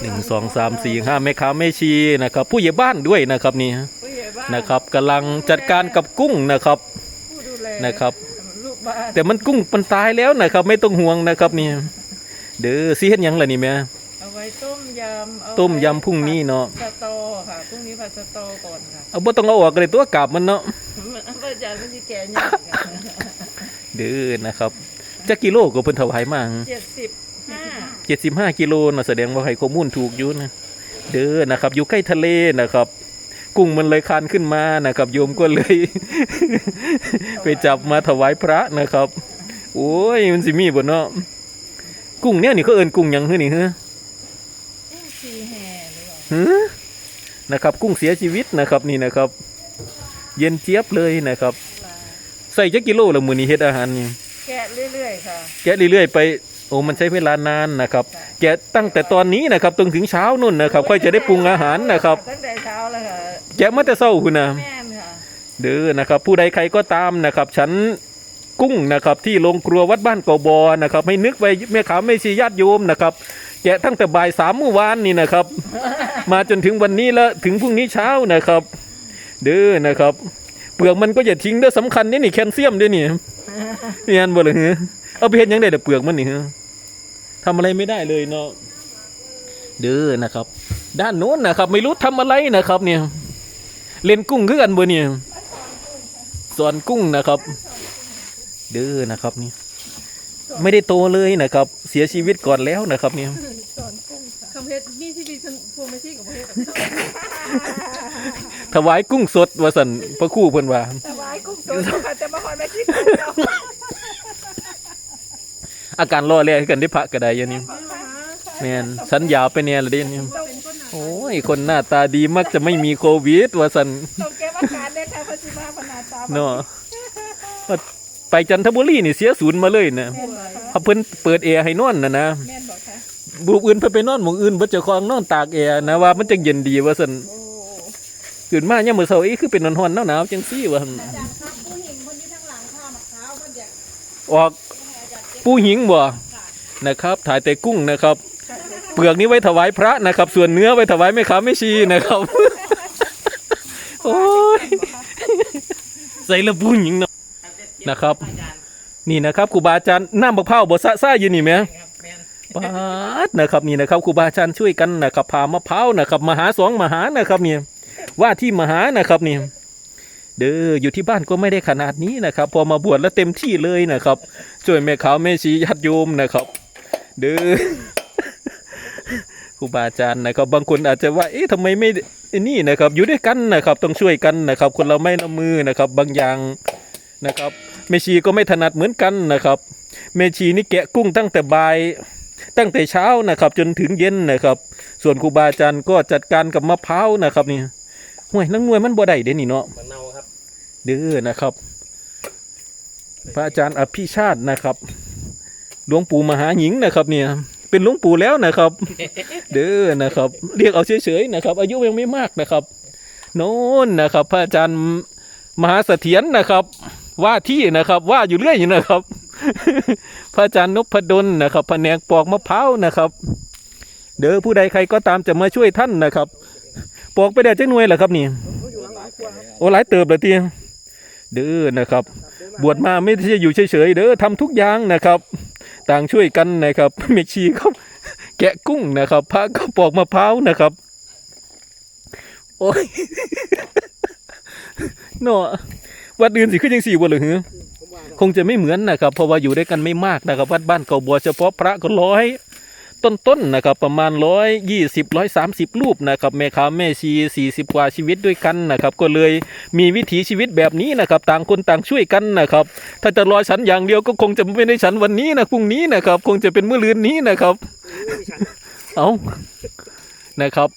หนึ่งสองสามสี่ห้าแม่ค้าแม่ชีนะครับ ผู้ใหญ่บ้านด้วยนะครับนี่ผู้ใหญ่บ้านนะครับกำลังจัดการกับกุ้งนะครับผู้ดูแลนะครับ ลูกบ้านแต่มันกุ้งมันตายแล้วนะครับ ไม่ต้องห่วงนะครับนี่เด้อสิเฮ็ดหยังล่ะนี่แม่เอาไว้ต้มยำเอาต้มยำพรุ่งนี้เนาะสตอค่ะพรุ่งนี้ผัดสตอก่อนค่ะเอาบ่ต้องเอาออกเลยตัวกาบมันเนาะมันพระอาจารย์ก็จะแก่ยากค่ะเด้อนะครับจักกิโลก็เพิ่นถวายมาเจ็ดสิบห้า 75กิโลนะแสดงว่าให้ข้อมูลถูกอยู่นะเด้อนะครับ อยู่ใกล้ทะเลนะครับกุ้งมันเลยคานขึ้นมานะครับโยมก็เลย ไปจับมาถวายพระนะครับ โอ้ยมันสิมีบ่เนาะกุ้งเนี่ยนี่เขาเอิ้นกุ้งหยังคือนี่ฮะชีแห่หรือเปล่าฮะนะครับ กุ้งเสียชีวิตนะครับนี่นะครับ เย็นเจี๊ยบเลยนะครับ ใส่จักกิโลละมื้อนี้เฮ็ดอาหารนี่แกะเรื่อยๆค่ะแกะเรื่อยๆไป โอ้มันใช้เวลานานนะครับแกะตั้งแต่ตอนนี้นะครับจนถึงเช้านู่นนะครับ ค่อยจะได้ปรุงอาหารนะครับตั้งแต่เช้าแล้วค่ะแกะมาแต่เช้าคุณนะแม่นค่ะเด้อนะครับ ผู้ใดใครก็ตามนะครับฉันกุ้งนะครับที่โรงครัววัดบ้านเกาบอนะครับให้นึกไว้แม่ขาวไม่ชีญาติโยมนะครับแกะตั้งแต่บ่ายสามเมื่อวานนี่นะครับ มาจนถึงวันนี้แล้วถึงพรุ่งนี้เช้านะครับ เด้อนะครับ เปลือกมันก็อย่าทิ้งเด้อสำคัญนี่นี่แคลเซียมเด้อนี่เรียนบ่เลยเหรอเอาไปเห็นยังได้แต่เปลือกมันนี่เหรอ ทำอะไรไม่ได้เลยเนาะเด้อนะครับ ด้านโน้นนะครับ ไม่รู้ทำอะไรนะครับ เนี่ย เล่นกุ้งคือกันบ่เนี่ยสอนกุ้งนะครับ เด้อนะครับนี่ไม่ได้โตเลยนะครับ เสียชีวิตก่อนแล้วนะครับ เนี่ยคำเพชรมีที่ดีพวงไม่ใช่กับเพชรถวายกุ้งสดว่าสันพระครู่เพิ่นว่าแต่ว่ากุ้งสดค่ะจะมาคอยไม่ใช่เรา อาการรอแลให้กันได้พระกระไดอย่างนี้แม่นสัญญาไปเนี่ยละเด่นนี่โอ้ยคนหน้าตาดีมักจะไม่มีโควิดว่าสันต้องแก้ประการได้ค่ะพระจิมาพนาตาเนาะไปจันทบุรีนี่เสียศูนย์มาเลยนะเขาเพิ่นเปิดแอร์ให้นอนนะนะแม่นบอกค่ะบุกอื่นเพิ่นไปนอนหมู่อื่นบ่เจ้าของนอนตากแอร์นะว่ามันจังเย็นดีว่าซั่นโอ้ตื่นมายามมื้อเช้าอีคือเป็นร้อนๆหนาวๆจังซี่ว่าซั่นอาจารย์ครับผู้หญิงคนที่ทั้งหลังข้าวมะพร้าวมันอยากออก ปูหิงบ่นะครับถ่ายแต่กุ้งนะครับ เปลือกนี้ไว้ถวายพระนะครับ ส่วนเนื้อไว้ถวายแม่ค้าแม่ชีนะครับโอ้ยใส่ละปูหิงเนาะนะครับ นี่นะครับครูบาอาจารย์น้ำบักเผาวบ่สะซ่าอยู่นี่แหมปาดนะครับนี่นะครับครูบาอาจารย์ช่วยกันนะครับพามะพร้าวนะครับมหาสองมหานะครับนี่ว่าที่มหานะครับนี่ เด้ออยู่ที่บ้านก็ไม่ได้ขนาดนี้นะครับ พอมาบวชแล้วเต็มที่เลยนะครับช่วยแม่ขาวแม่ชีญาติโยมนะครับ เด้อครูบาอาจารย์นะครับบางคนอาจจะว่าเอ๊ะทำไมไม่นี่นะครับ อยู่ด้วยกันนะครับ ต้องช่วยกันนะครับ คนเราไม่ละมือนะครับ บางอย่างนะครับแม่ชีก็ไม่ถนัดเหมือนกันนะครับแม่ชีนี่แกะกุ้งตั้งแต่บ่ายตั้งแต่เช้านะครับ จนถึงเย็นนะครับ ส่วนครูบาอาจารย์ก็จัดการกับมะพร้าวนะครับนี่ ห่วยนังหน่วยมันบ่ได้เด้นี่เนาะมะนาวครับเด้อนะครับ พระอาจารย์อภิชาตินะครับหลวงปู่มหาหญิงนะครับเนี่ยเป็นหลวงปู่แล้วนะครับ เด้อนะครับ เรียกเอาเฉยๆนะครับ อายุยังไม่มากนะครับโน่นนะครับ พระอาจารย์มหาเสถียรนะครับ ว่าที่นะครับว่าอยู่เรื่อยอยู่นะครับ พระอาจารย์นพดลนะครับแผนกปอกมะพร้าวนะครับ เด้อผู้ใดใครก็ตามจะมาช่วยท่านนะครับ ปอกไปได้จักหน่วยเหรอครับนี่โอ้หลายเติบเลยทีเด้อนะครับ บวชมาไม่ใช่อยู่เฉยๆเด้อทำทุกอย่างนะครับ ต่างช่วยกันนะครับเมชีเขาแกะกุ้งนะครับพระก็ปอกมะพร้าวนะครับ โอ้ยเนาะวัดอื่นสิขึ้นยังสี่วันเลยหือคงจะไม่เหมือนนะครับ เพราะว่าอยู่ด้วยกันไม่มากนะครับ วัดบ้านเก่าบัวเฉพาะพระก็ร้อย ต้นๆนะครับประมาณร้อยยี่สิบร้อยสามสิบรูปนะครับแม่ค้าแม่ชีสี่สิบกว่าชีวิตด้วยกันนะครับก็เลยมีวิถีชีวิตแบบนี้นะครับต่างคนต่างช่วยกันนะครับถ้าจะรอฉันอย่างเดียวก็คงจะไม่ได้ฉันวันนี้นะพรุ่งนี้นะครับคงจะเป็นเมื้อลืนนี้นะครับเอานะครับ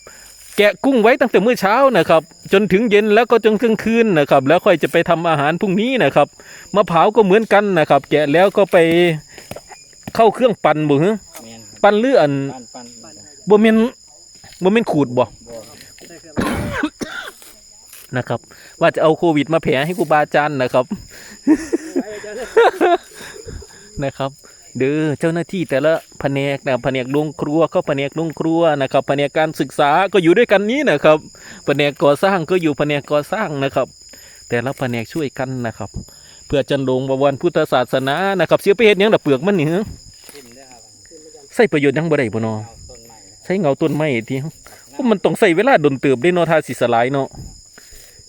แกะกุ้งไว้ตั้งแต่เมื้อเช้านะครับ จนถึงเย็นแล้วก็จนกลางคืนนะครับ แล้วค่อยจะไปทำอาหารพรุ่งนี้นะครับมะพร้าวก็เหมือนกันนะครับ แกะแล้วก็ไปเข้าเครื่องปั่นบ่ฮะแมนครับปั่นเลืออันปั้นปั้นบ่แม่นบ่แม่นขูดบ่บ่นะครับ ว่าจะเอาโควิดมาแผ่ให้ครูบาอาจารย์นะครับนะครับเด้อเจ้าหน้าที่แต่ละแผนกนะแผนกลงครัวก็แผนกลงครัวนะครับแผนกการศึกษาก็อยู่ด้วยกันนี้นะครับแผนกก่อสร้างก็อยู่แผนกก่อสร้างนะครับ แต่ละแผนกช่วยกันนะครับ เพื่อจันลงบวรพุทธศาสนานะครับเสียไปเฮ็ดหยังดอกเปลือกมันนี่ ส่ประโยชน์หยังบ่ได้บ่เนาะเอาต้นใหม่ใช้เงาต้นไม้ที่เพราะมันต้องใส่เวลาดนเติบได้เนาะทาสิสลายเนาะ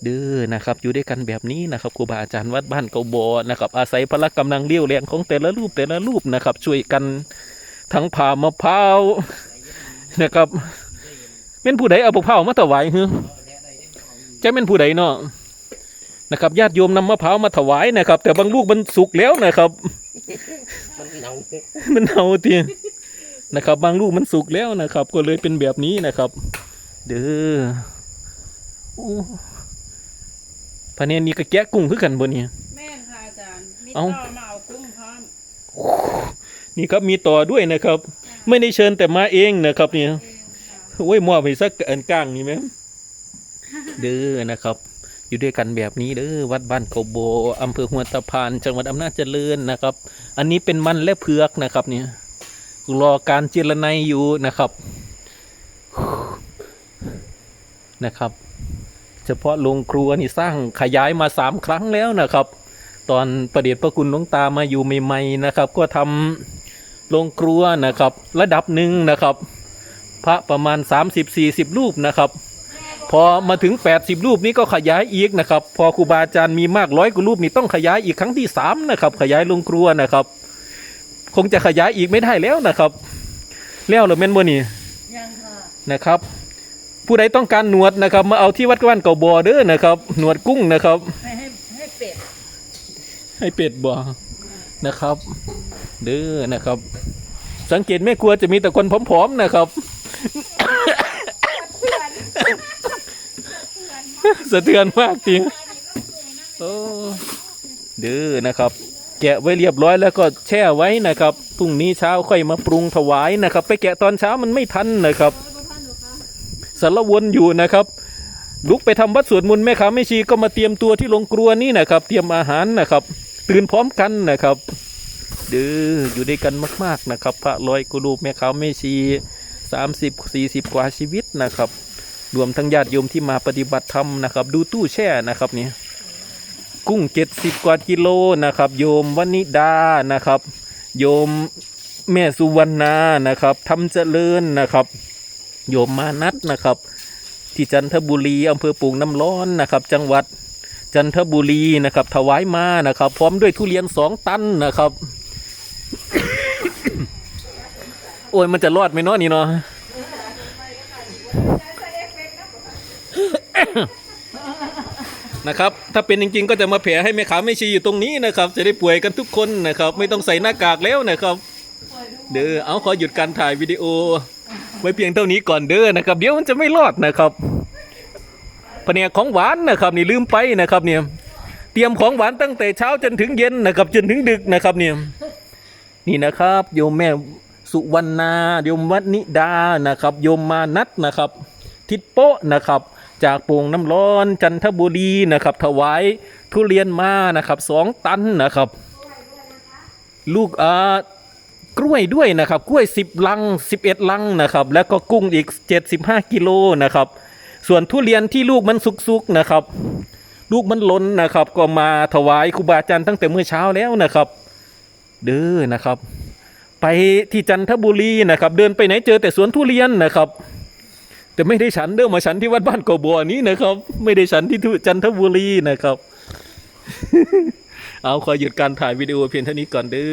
เด้อนะครับ อยู่ด้วยกันแบบนี้นะครับครูบาอาจารย์วัดบ้านเกาบอนะครับ อาศัยพละกำลังเลี้ยวแรงของแต่ละรูปแต่ละรูปนะครับ ช่วยกันทั้งผ่ามะพร้าวนะครับเป็นผู้ใดเอามะพร้าวมาถวายฮึจะเป็นผู้ใดเนาะนะครับญาติโยมนำมะพร้าวมาถวายนะครับ แต่บางลูกมันสุกแล้วนะครับ มันเหนามันเอาที นะครับ บางลูกมันสุกแล้วนะครับ ก็เลยเป็นแบบนี้นะครับ เด้อโอ้พะเนียนนี่ก็แกะกุ้งคือกันบ่เนี่ยแม่นค่ะอาจารย์มีเอ้าต่อมาเอากุ้งพร้อมนี่ครับมีต่อด้วยนะครับ ไม่ได้เชิญแต่มาเองนะครับเนี่ยเองค่ะโอ้ยมอบให้สักอันก้างนี่ไหมเด้อนะครับ อยู่ด้วยกันแบบนี้เด้อวัดบ้านเขาโบอำเภอหัวตะพาน จังหวัดอำนาจเจริญนะครับ อันนี้เป็นมันและเผือกนะครับเนี่ย รอการเจรไนยอยู่นะครับนะครับ เฉพาะโรงครัวนี่สร้างขยายมาสามครั้งแล้วนะครับ ตอนประเดชพระคุณหลวงตามาอยู่ใหม่ๆนะครับ ก็ทำโรงครัวนะครับ ระดับหนึ่งนะครับ พระประมาณ 30-40 รูปนะครับ พอมาถึง 80 รูปนี้ก็ขยายอีกนะครับ พอครูบาอาจารย์มีมากร้อยกว่ารูปนี่ต้องขยายอีกครั้งที่สามนะครับขยายโรงครัวนะครับ คงจะขยายอีกไม่ได้แล้วนะครับ แล้วเหรือแม่นบ่นี่ยังค่ะนะครับ ผู้ใดต้องการหนวดนะครับ มาเอาที่วัดกว้านเก่าบ่อเด้อนะครับ หนวดกุ้งนะครับ ให้ให้ให้เป็ดให้เป็ดบ่นะครับ เด้อนะครับ สังเกตแม่ครัวจะมีแต่คนผอมๆนะครับสะเทือนมากจริงโอ้เด้อนะครับ แกะไว้เรียบร้อยแล้วก็แช่ไว้นะครับพรุ่งนี้เช้าค่อยมาปรุงถวายนะครับ ไปแกะตอนเช้ามันไม่ทันนะครับสารวนอยู่นะครับลุกไปทำวัดสวดมนต์แม่ค้าแม่ชีก็มาเตรียมตัวที่โรงครัวนี่นะครับ เตรียมอาหารนะครับ ตื่นพร้อมกันนะครับเด้ออยู่ด้วยกันมาก ๆนะครับ พระร้อยกุลูแม่ค้าแม่ชีสามสิบสี่สิบกว่าชีวิตนะครับ รวมทั้งญาติโยมที่มาปฏิบัติธรรมนะครับ ดูตู้แช่นะครับเนี่ย กุ้งเจ็ดสิบกว่ากิโลนะครับ โยมวนิดานะครับ โยมแม่สุวรรณานะครับทำเจริญนะครับ โยมมานัดนะครับ ที่จันทบุรีอำเภอปูงน้ำร้อนนะครับ จังหวัดจันทบุรีนะครับ ถวายมานะครับ พร้อมด้วยทุเรียนสองตันนะครับ โอ้ยมันจะรอดไหมเนาะนี่เนาะ นะครับถ้าเป็นจริงๆ ก็จะมาแผ่ให้แม่ขาไม่ชีอยู่ตรงนี้นะครับ จะได้ป่วยกันทุกคนนะครับ ไม่ต้องใส่หน้ากากแล้วนะครับ เด้อเอาขอหยุดการถ่ายวิดีโอ ไว้เพียงเท่านี้ก่อนเด้อนะครับ เดี๋ยวมันจะไม่รอดนะครับแผนกของหวานนะครับนี่ลืมไปนะครับเนี่ยเตรียมของหวานตั้งแต่เช้าจนถึงเย็นนะครับจนถึงดึกนะครับเนี่ยนี่นะครับโยมแม่สุวรรณาโยมวัดนิดานะครับ โยมมานัทนะครับ ทิดโปะนะครับ จากโป่งน้ำร้อนจันทบุรีนะครับ ถวายทุเรียนมานะครับสองตันนะครับ ลูกอ่ากล้วยด้วยนะครับ กล้วย 10 ลัง 11 ลังนะครับ แล้วก็กุ้งอีก 75 กิโลนะครับ ส่วนทุเรียนที่ลูกมันสุกๆนะครับ ลูกมันล้นนะครับ ก็มาถวายครูบาอาจารย์ตั้งแต่เมื่อเช้าแล้วนะครับ เด้อนะครับ ไปที่จันทบุรีนะครับ เดินไปไหนเจอแต่สวนทุเรียนนะครับ แต่ไม่ได้ฉันเด้อมาฉันที่วัดบ้านกบัวนี้นะครับ ไม่ได้ฉันที่จันทบุรีนะครับ เอาขอหยุดการถ่ายวิดีโอเพียงเท่านี้ก่อนเด้อ